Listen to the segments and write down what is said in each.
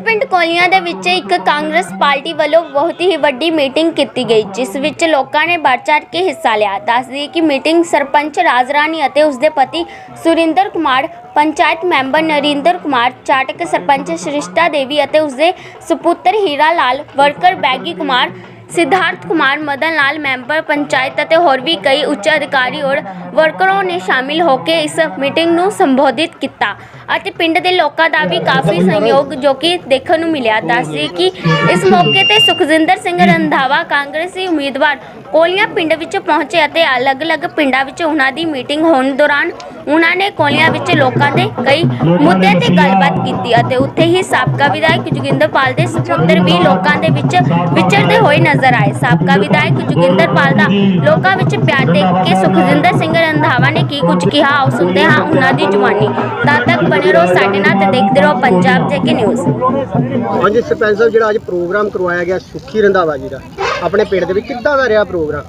ਪਿੰਡ ਕੋਲੀਆਂ ਦੇ ਵਿੱਚ ਇੱਕ ਕਾਂਗਰਸ ਪਾਰਟੀ ਵੱਲੋਂ ਬਹੁਤ ਹੀ ਵੱਡੀ ਮੀਟਿੰਗ ਕੀਤੀ ਗਈ, ਜਿਸ ਵਿੱਚ ਲੋਕਾਂ ਨੇ ਵੱਧ ਚੜ੍ਹ ਕੇ ਹਿੱਸਾ ਲਿਆ। ਦੱਸਦੀ ਕਿ ਮੀਟਿੰਗ ਸਰਪੰਚ ਰਾਜਰਾਣੀ ਅਤੇ ਉਸਦੇ ਪਤੀ ਸੁਰਿੰਦਰ ਕੁਮਾਰ, ਪੰਚਾਇਤ ਮੈਂਬਰ ਨਰਿੰਦਰ ਕੁਮਾਰ, ਚਾਟਕ ਸਰਪੰਚ ਸ੍ਰਿਸ਼ਟਾ ਦੇਵੀ ਅਤੇ ਉਸਦੇ ਸੁਪੁੱਤਰ ਹੀਰਾ ਲਾਲ ਵਰਕਰ ਬੈਗੀ ਕੁਮਾਰ ਸਿਧਾਰਥ ਕੁਮਾਰ ਮਦਨ ਲਾਲ ਮੈਂਬਰ ਪੰਚਾਇਤ ਅਤੇ ਹੋਰ ਵੀ ਕਈ ਉੱਚ ਅਧਿਕਾਰੀ ਔਰ ਵਰਕਰਾਂ ਨੇ ਸ਼ਾਮਿਲ ਹੋ ਕੇ ਇਸ ਮੀਟਿੰਗ ਨੂੰ ਸੰਬੋਧਿਤ ਕੀਤਾ ਅਤੇ ਪਿੰਡ ਦੇ ਲੋਕਾਂ ਦਾ ਵੀ ਕਾਫੀ ਸਹਿਯੋਗ ਜੋ ਕਿ ਦੇਖਣ ਨੂੰ ਮਿਲਿਆ ਦੱਸਦੇ ਕਿ ਇਸ ਮੌਕੇ ਤੇ ਸੁਖਜਿੰਦਰ ਸਿੰਘ ਰੰਧਾਵਾ ਕਾਂਗਰਸੀ ਉਮੀਦਵਾਰ ਕੋਲੀਆਂ ਪਿੰਡ ਵਿੱਚ ਪਹੁੰਚੇ ਅਤੇ ਅਲੱਗ-ਅਲੱਗ ਪਿੰਡਾਂ ਵਿੱਚ ਉਹਨਾਂ ਦੀ ਮੀਟਿੰਗ ਹੋਣ ਦੌਰਾਨ ਉਹਨਾਂ ਨੇ ਕੋਲੀਆਂ ਵਿੱਚ ਲੋਕਾਂ ਦੇ ਕਈ ਮੁੱਦਿਆਂ ਤੇ ਗੱਲਬਾਤ ਕੀਤੀ ਅਤੇ ਉੱਥੇ ਹੀ ਸਾਬਕਾ ਵਿਧਾਇਕ ਜੋਗਿੰਦਰਪਾਲ ਦੇ ਸੁਪੁੱਤਰ ਵੀ ਲੋਕਾਂ ਦੇ ਵਿੱਚ ਵਿਚਰਦੇ ਹੋਏ ਨਜ਼ਰ ਆਏ। ਸਾਬਕਾ ਵਿਧਾਇਕ ਜੋਗਿੰਦਰਪਾਲ ਦਾ ਲੋਕਾਂ ਵਿੱਚ ਪਿਆਰ ਦੇਖ ਕੇ ਸੁਖਜਿੰਦਰ ਸਿੰਘ ਰੰਧਾਵਾ ਨੇ ਕੀ ਕੁਝ ਕਿਹਾ ਆਓ ਸੁਣਦੇ ਹਾਂ ਉਹਨਾਂ ਦੀ ਜ਼ੁਬਾਨੀ ਤਦ ਤੱਕ ਬਣੇ ਰਹੋ ਸਾਡੇ ਨਾਲ ਤੇ ਦੇਖਦੇ ਰਹੋ ਪੰਜਾਬ ਜੇਕੇ ਨਿਊਜ਼। ਹਾਂਜੀ ਸਰਪੰਚ ਸਾਹਿਬ ਜਿਹੜਾ ਅੱਜ ਪ੍ਰੋਗਰਾਮ ਕਰਵਾਇਆ ਗਿਆ ਸੁੱਖੀ ਰੰਧਾਵਾ ਜੀ ਦਾ ਆਪਣੇ ਪਿੰਡ ਦੇ ਵਿੱਚ ਕਿੱਦਾਂ ਦਾ ਰਿਹਾ ਪ੍ਰੋਗਰਾਮ?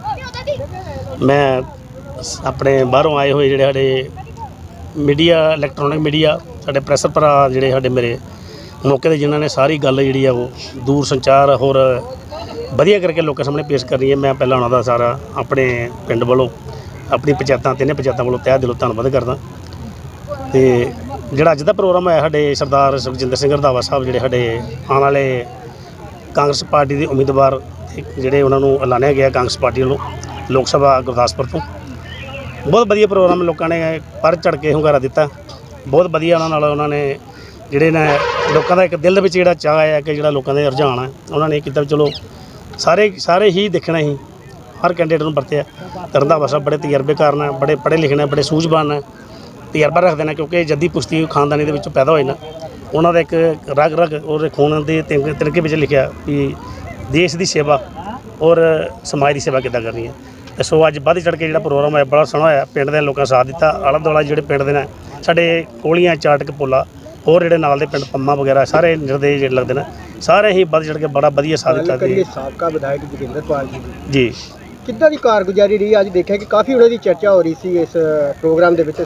ਮੈਂ ਆਪਣੇ ਬਾਹਰੋਂ ਆਏ ਹੋਏ ਜਿਹੜੇ ਸਾਡੇ ਮੀਡੀਆ ਇਲੈਕਟ੍ਰੋਨਿਕ ਮੀਡੀਆ, ਸਾਡੇ ਪ੍ਰੈਸਰ ਭਰਾ ਜਿਹੜੇ ਸਾਡੇ ਮੇਰੇ ਮੌਕੇ ਤੇ ਜਿਨ੍ਹਾਂ ਨੇ ਸਾਰੀ ਗੱਲ ਜਿਹੜੀ ਆ ਉਹ ਦੂਰ ਸੰਚਾਰ ਹੋਰ ਵਧੀਆ ਕਰਕੇ ਲੋਕਾਂ ਸਾਹਮਣੇ ਪੇਸ਼ ਕਰਨੀ ਹੈ। ਮੈਂ ਪਹਿਲਾਂ ਉਹਨਾਂ ਦਾ ਸਾਰਾ ਆਪਣੇ ਪਿੰਡ ਵੱਲੋਂ ਆਪਣੀ ਪੰਚਾਇਤਾਂ, ਤਿੰਨੇ ਪੰਚਾਇਤਾਂ ਵੱਲੋਂ ਤਹਿ ਦਿਲੋਂ ਧੰਨਵਾਦ ਕਰਦਾ। ਤੇ ਜਿਹੜਾ ਅੱਜ ਦਾ ਪ੍ਰੋਗਰਾਮ ਹੈ ਸਾਡੇ ਸਰਦਾਰ ਸੁਖਜਿੰਦਰ ਸਿੰਘ ਰੰਧਾਵਾ ਸਾਹਿਬ ਜਿਹੜੇ ਸਾਡੇ ਆਉਣ ਵਾਲੇ ਕਾਂਗਰਸ ਪਾਰਟੀ ਦੇ ਉਮੀਦਵਾਰ ਜਿਹੜੇ ਉਹਨਾਂ ਨੂੰ ਐਲਾਨਿਆ ਗਿਆ ਕਾਂਗਰਸ ਪਾਰਟੀ ਵੱਲੋਂ ਲੋਕ ਸਭਾ ਗੁਰਦਾਸਪੁਰ ਤੋਂ। ਬਹੁਤ ਵਧੀਆ ਪ੍ਰੋਗਰਾਮ ਲੋਕਾਂ ਨੇ ਪਰ ਚੜ ਕੇ ਹੁੰਗਾਰਾ ਦਿੱਤਾ। ਬਹੁਤ ਵਧੀਆ ਉਹਨਾਂ ਨਾਲ ਉਹਨਾਂ ਨੇ ਜਿਹੜੇ ਨੇ ਲੋਕਾਂ ਦਾ ਇੱਕ ਦਿਲ ਦੇ ਵਿੱਚ ਜਿਹੜਾ ਚਾਹ ਆ ਕਿ ਜਿਹੜਾ ਲੋਕਾਂ ਦੇ ਰੁਝਾਨ ਹੈ ਉਹਨਾਂ ਨੇ ਕੀਤਾ ਚਲੋ ਸਾਰੇ ਸਾਰੇ ਹੀ ਦੇਖਣਾ ਹੀ, ਹਰ ਕੈਂਡੀਡੇਟ ਨੂੰ ਵਰਤਿਆ। ਰੰਧਾਵਾ ਸਾਹਿਬ ਬੜੇ ਤਜਰਬੇਕਾਰ ਨੇ, ਬੜੇ ਪੜ੍ਹੇ ਲਿਖੇ ਨੇ, ਬੜੇ ਸੂਝਵਾਨ ਨੇ। ਤਜਰਬਾ ਰੱਖਦੇ ਨੇ ਕਿਉਂਕਿ ਜੱਦੀ ਪੁਸ਼ਤੀ ਖਾਨਦਾਨੀ ਦੇ ਵਿੱਚੋਂ ਪੈਦਾ ਹੋਏ ਨਾ। ਉਹਨਾਂ ਦਾ ਇੱਕ ਰਗ ਰਗ ਔਰ ਖੂਨ ਦੇ ਤਿੰਨ- ਤਿੰਨਕੇ ਵਿੱਚ ਲਿਖਿਆ ਵੀ ਦੇਸ਼ ਦੀ ਸੇਵਾ ਔਰ ਸਮਾਜ ਦੀ ਸੇਵਾ ਕਿੱਦਾਂ ਕਰਨੀ ਹੈ। ਤੇ ਸੋ ਅੱਜ ਵੱਧ ਚੜ ਕੇ ਜਿਹੜਾ ਪ੍ਰੋਗਰਾਮ ਹੈ ਬੜਾ ਸੋਹਣਾ ਹੋਇਆ ਪਿੰਡ ਦੇ ਲੋਕਾਂ ਸਾਥ ਦਿੱਤਾ। ਆਲਾ ਦੁਆਲਾ ਜਿਹੜੇ ਪਿੰਡ ਦੇ ਨੇ ਸਾਡੇ ਕੋਲੀਆਂ ਚਾਟਕ ਪੁੱਲਾ ਹੋਰ ਜਿਹੜੇ ਨਾਲ ਦੇ ਪਿੰਡ ਪੰਮਾ ਵਗੈਰਾ ਸਾਰੇ ਨਿਰਦੇ ਜਿਹੜੇ ਲੱਗਦੇ ਨੇ ਸਾਰੇ ਹੀ ਵੱਧ ਚੜ ਕੇ ਬੜਾ ਵਧੀਆ ਸਾਥ ਦਿੱਤਾ ਤੇ ਸਾਬਕਾ ਵਿਧਾਇਕ ਜੋਗਿੰਦਰਪਾਲ ਜੀ ਦੀ। ਜੀ। ਕਿੱਦਾਂ ਦੀ ਕਾਰਗੁਜ਼ਾਰੀ ਰਹੀ? ਅੱਜ ਦੇਖਿਆ ਕਿ ਕਾਫੀ ਉਹਨਾਂ ਦੀ ਚਰਚਾ ਹੋ ਰਹੀ ਸੀ ਇਸ ਪ੍ਰੋਗਰਾਮ ਦੇ ਵਿੱਚ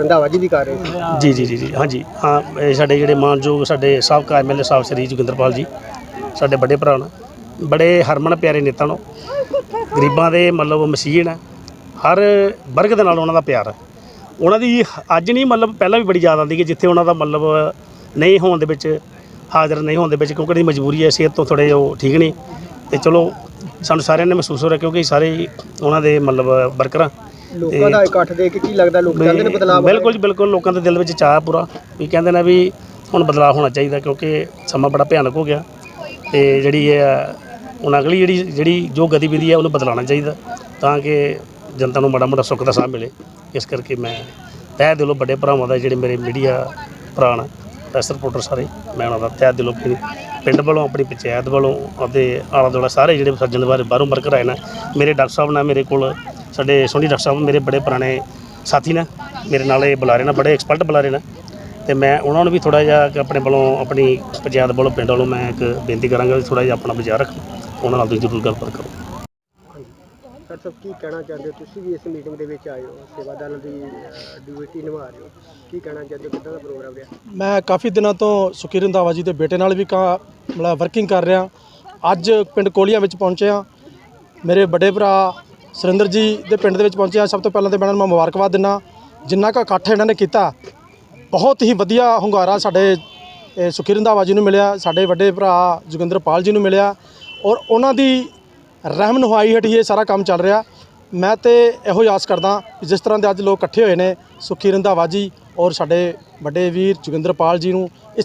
ਰੰਧਾਵਾ ਜੀ ਵੀ ਕਰ ਰਹੇ ਸੀ। ਜੀ ਜੀ ਜੀ ਜੀ ਹਾਂਜੀ। ਹਾਂ ਸਾਡੇ ਜਿਹੜੇ ਮਾਨਯੋਗ ਸਾਡੇ ਸਾਬਕਾ ਐਮਐਲਏ ਸਾਹਿਬ ਸ੍ਰੀ ਜੋਗਿੰਦਰਪਾਲ ਜੀ ਸਾਡੇ ਵੱਡੇ ਭਰਾ ਨੇ। ਬੜੇ ਹਰਮਨ ਪਿਆਰੇ ਨੇਤਾ ਨੇ ਗਰੀਬਾਂ ਦੇ ਮਤਲਬ ਮਸੀਹ ਹੈ। ਹਰ ਵਰਗ ਦੇ ਨਾਲ ਉਹਨਾਂ ਦਾ ਪਿਆਰ ਹੈ। ਉਹਨਾਂ ਦੀ ਅੱਜ ਨਹੀਂ ਮਤਲਬ ਪਹਿਲਾਂ ਵੀ ਬੜੀ ਯਾਦ ਆਉਂਦੀ ਕਿ ਜਿੱਥੇ ਉਹਨਾਂ ਦਾ ਮਤਲਬ ਨਹੀਂ ਹੋਣ ਦੇ ਵਿੱਚ ਹਾਜ਼ਰ ਨਹੀਂ ਹੋਣ ਦੇ ਵਿੱਚ ਕਿਉਂਕਿ ਉਹਦੀ ਮਜਬੂਰੀ ਹੈ ਸਿਹਤ ਤੋਂ ਥੋੜੇ ਉਹ ਠੀਕ ਨਹੀਂ। ਤੇ ਚਲੋ ਸਾਨੂੰ ਸਾਰਿਆਂ ਨੇ ਮਹਿਸੂਸ ਹੋ ਰਿਹਾ ਕਿਉਂਕਿ ਸਾਰੇ ਉਹਨਾਂ ਦੇ ਮਤਲਬ ਵਰਕਰਾਂ ਲੋਕਾਂ ਦਾ ਇਕੱਠ ਦੇਖ ਕੇ ਕੀ ਲੱਗਦਾ ਲੋਕ ਚਾਹੁੰਦੇ ਨੇ ਬਦਲਾਅ? ਬਿਲਕੁਲ ਜੀ, ਬਿਲਕੁਲ ਲੋਕਾਂ ਦੇ ਦਿਲ ਵਿੱਚ ਚਾਹ ਪੂਰਾ ਵੀ ਕਹਿੰਦੇ ਨੇ ਵੀ ਹੁਣ ਬਦਲਾਅ ਹੋਣਾ ਚਾਹੀਦਾ ਕਿਉਂਕਿ ਸਮਾਂ ਬੜਾ ਭਿਆਨਕ ਹੋ ਗਿਆ। ਤੇ ਜਿਹੜੀ ਇਹ ਹੁਣ ਅਗਲੀ ਜਿਹੜੀ ਜਿਹੜੀ ਜੋ ਗਤੀਵਿਧੀ ਹੈ ਉਹਨੂੰ ਬਦਲਾਉਣਾ ਚਾਹੀਦਾ ਤਾਂ ਕਿ ਜਨਤਾ ਨੂੰ ਮਾੜਾ ਮੋਟਾ ਸੁੱਖ ਦਾ ਸਾਹ ਮਿਲੇ। ਇਸ ਕਰਕੇ ਮੈਂ ਤਹਿ ਦਿਲੋਂ ਵੱਡੇ ਭਰਾਵਾਂ ਦਾ, ਜਿਹੜੇ ਮੇਰੇ ਮੀਡੀਆ ਭਰਾ ਨੇ ਪ੍ਰੈਸ ਰਿਪੋਰਟਰ ਸਾਰੇ, ਮੈਂ ਉਹਨਾਂ ਦਾ ਤਹਿ ਦਿਲੋਂ ਪਿੰਡ ਵੱਲੋਂ, ਆਪਣੀ ਪੰਚਾਇਤ ਵੱਲੋਂ ਅਤੇ ਆਲਾ ਦੁਆਲਾ ਸਾਰੇ ਜਿਹੜੇ ਸੱਜਣ ਬਾਰੇ ਬਾਹਰੋਂ ਵਰਕਰ ਆਏ ਨੇ, ਮੇਰੇ ਡਾਕਟਰ ਸਾਹਿਬ ਨਾਲ ਮੇਰੇ ਕੋਲ, ਸਾਡੇ ਸੋਨੀ ਡਾਕਟਰ ਸਾਹਿਬ, ਮੇਰੇ ਬੜੇ ਪੁਰਾਣੇ ਸਾਥੀ ਨੇ, ਮੇਰੇ ਨਾਲ ਇਹ ਬੁਲਾਰੇ ਨੇ, ਬੜੇ ਐਕਸਪਰਟ ਬੁਲਾਰੇ ਨੇ। ਤੇ ਮੈਂ ਉਹਨਾਂ ਨੂੰ ਵੀ ਥੋੜਾ ਜਿਹਾ ਆਪਣੇ ਵੱਲੋਂ, ਆਪਣੀ ਪੰਚਾਇਤ ਵੱਲੋਂ, ਪਿੰਡ ਵੱਲੋਂ ਮੈਂ ਇੱਕ ਬੇਨਤੀ ਕਰਾਂਗਾ ਥੋੜਾ ਜਿਹਾ ਆਪਣਾ ਵਿਚਾਰ ਰੱਖੋ ਉਹਨਾਂ ਨਾਲ ਤੁਸੀਂ ਜ਼ਰੂਰ ਗੱਲਬਾਤ ਕਰੋ। ਸਰ ਸਭ ਕੀ ਕਹਿਣਾ ਚਾਹੁੰਦੇ ਹੋ? ਤੁਸੀਂ ਵੀ ਇਸ ਮੀਟਿੰਗ ਦੇ ਵਿੱਚ ਆਏ ਹੋ ਸੇਵਾਦਾਰਾਂ ਦੀ ਡਿਊਟੀ ਨਿਭਾ ਰਹੇ ਹੋ। ਕੀ ਕਹਿਣਾ ਚਾਹੁੰਦੇ ਹੋ? ਕਿੱਦਾਂ ਦਾ ਪ੍ਰੋਗਰਾਮ ਰਿਹਾ? ਮੈਂ ਕਾਫੀ ਦਿਨਾਂ ਤੋਂ ਸੁਖੀ ਰੰਧਾਵਾ ਜੀ ਦੇ ਬੇਟੇ ਨਾਲ ਵੀ ਕਾ ਮਤਲਬ ਵਰਕਿੰਗ ਕਰ ਰਿਹਾ। ਅੱਜ ਪਿੰਡ ਕੋਲੀਆਂ ਵਿੱਚ ਪਹੁੰਚਿਆ ਮੇਰੇ ਵੱਡੇ ਭਰਾ ਸੁਰਿੰਦਰ ਜੀ ਦੇ ਪਿੰਡ ਦੇ ਵਿੱਚ ਪਹੁੰਚਿਆ ਸਭ ਤੋਂ ਪਹਿਲਾਂ ਤੇ ਮੈਂ ਇਹਨਾਂ ਨੂੰ ਮੁਬਾਰਕਬਾਦ ਦਿੰਦਾ ਜਿੰਨਾ ਕੁ ਇਕੱਠ ਇਹਨਾਂ ਨੇ ਕੀਤਾ ਬਹੁਤ ਹੀ ਵਧੀਆ ਹੁੰਗਾਰਾ ਸਾਡੇ ਇਹ ਸੁਖੀ ਰੰਧਾਵਾ ਜੀ ਨੂੰ ਮਿਲਿਆ। ਸਾਡੇ ਵੱਡੇ ਭਰਾ ਜੋਗਿੰਦਰਪਾਲ ਜੀ ਨੂੰ ਮਿਲਿਆ। ਔਰ ਉਹਨਾਂ ਦੀ ਰਹਿਮ ਨੁਹਾਈ ਹੇਠ ਹੀ ਇਹ ਸਾਰਾ ਕੰਮ ਚੱਲ ਰਿਹਾ। ਮੈਂ ਤੇ ਇਹੋ ਹੀ ਆਸ ਕਰਦਾ ਜਿਸ ਤਰ੍ਹਾਂ ਦੇ ਅੱਜ ਲੋਕ ਇਕੱਠੇ ਹੋਏ ਨੇ, ਸੁਖੀ ਰੰਧਾਵਾ ਜੀ ਔਰ ਸਾਡੇ ਵੱਡੇ ਵੀਰ ਜੋਗਿੰਦਰਪਾਲ ਜੀ ਨੂੰ ਇਸ